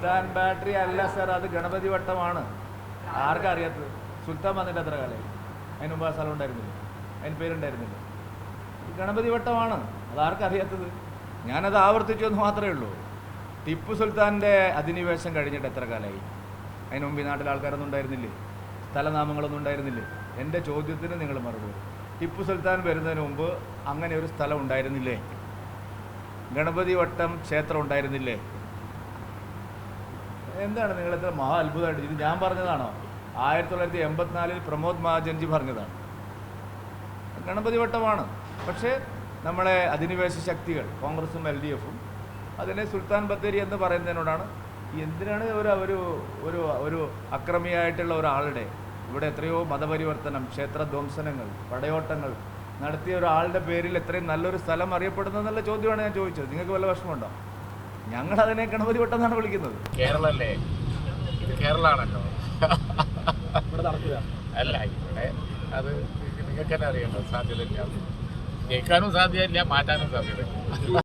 സുൽത്താൻ battery അല്ല sir അത് ഗണപതി വട്ടമാണ്. ആർക്കറിയാത്തത് സുൽത്താൻ വന്നിട്ട് എത്ര കാലമായി അതിന് മുമ്പ് ആ സ്ഥലം ഉണ്ടായിരുന്നില്ല? അതിന് പേരുണ്ടായിരുന്നില്ല? ഗണപതി വട്ടമാണ്. അത് ആർക്കറിയാത്തത് ഞാനത് ആവർത്തിച്ചു എന്ന് മാത്രമേ ഉള്ളൂ. ടിപ്പു സുൽത്താന്റെ അധിനിവേശം കഴിഞ്ഞിട്ട് എത്ര കാലമായി അതിന് മുമ്പ് ഈ നാട്ടിൽ ആൾക്കാരൊന്നും ഉണ്ടായിരുന്നില്ലേ? സ്ഥലനാമങ്ങളൊന്നും ഉണ്ടായിരുന്നില്ലേ? എന്റെ ചോദ്യത്തിന് നിങ്ങൾ മറുപടി. ടിപ്പു സുൽത്താൻ വരുന്നതിന് മുമ്പ് അങ്ങനെ ഒരു സ്ഥലം ഉണ്ടായിരുന്നില്ലേ? ഗണപതി വട്ടം ക്ഷേത്രം ഉണ്ടായിരുന്നില്ലേ? എന്താണ് നിങ്ങൾ എത്ര മഹാ അത്ഭുതമായിട്ട്? ഇത് ഞാൻ പറഞ്ഞതാണോ? ആയിരത്തി തൊള്ളായിരത്തി എൺപത്തിനാലിൽ പ്രമോദ് മഹാജൻജി പറഞ്ഞതാണ്. ഗണപതി വട്ടമാണ് പക്ഷേ നമ്മളെ അധിനിവേശ ശക്തികൾ കോൺഗ്രസും എൽ ഡി എഫും അതിനെ സുൽത്താൻ ബത്തേരി എന്ന് പറയുന്നതിനോടാണ് എന്തിനാണ് ഒരു ഒരു ഒരു ഒരു അക്രമിയായിട്ടുള്ള ഒരാളുടെ ഇവിടെ എത്രയോ മതപരിവർത്തനം ക്ഷേത്രധ്വംസനങ്ങൾ പടയോട്ടങ്ങൾ നടത്തിയ ഒരാളുടെ പേരിൽ എത്രയും നല്ലൊരു സ്ഥലം അറിയപ്പെടുന്നതെന്നുള്ള ചോദ്യമാണ് ഞാൻ ചോദിച്ചത്. നിങ്ങൾക്ക് വല്ല വിഷമമുണ്ടോ? ഞങ്ങൾ അതിനെ ഗണപതി വട്ടം എന്നാണ് വിളിക്കുന്നത്. കേരളല്ലേ? ഇത് കേരളാണല്ലോ. അല്ല ഇവിടെ അത് നിങ്ങൾക്ക് തന്നെ അറിയല്ലോ സാധ്യതയില്ല. ജയിക്കാനും സാധ്യതയില്ല മാറ്റാനും സാധ്യതയില്ല.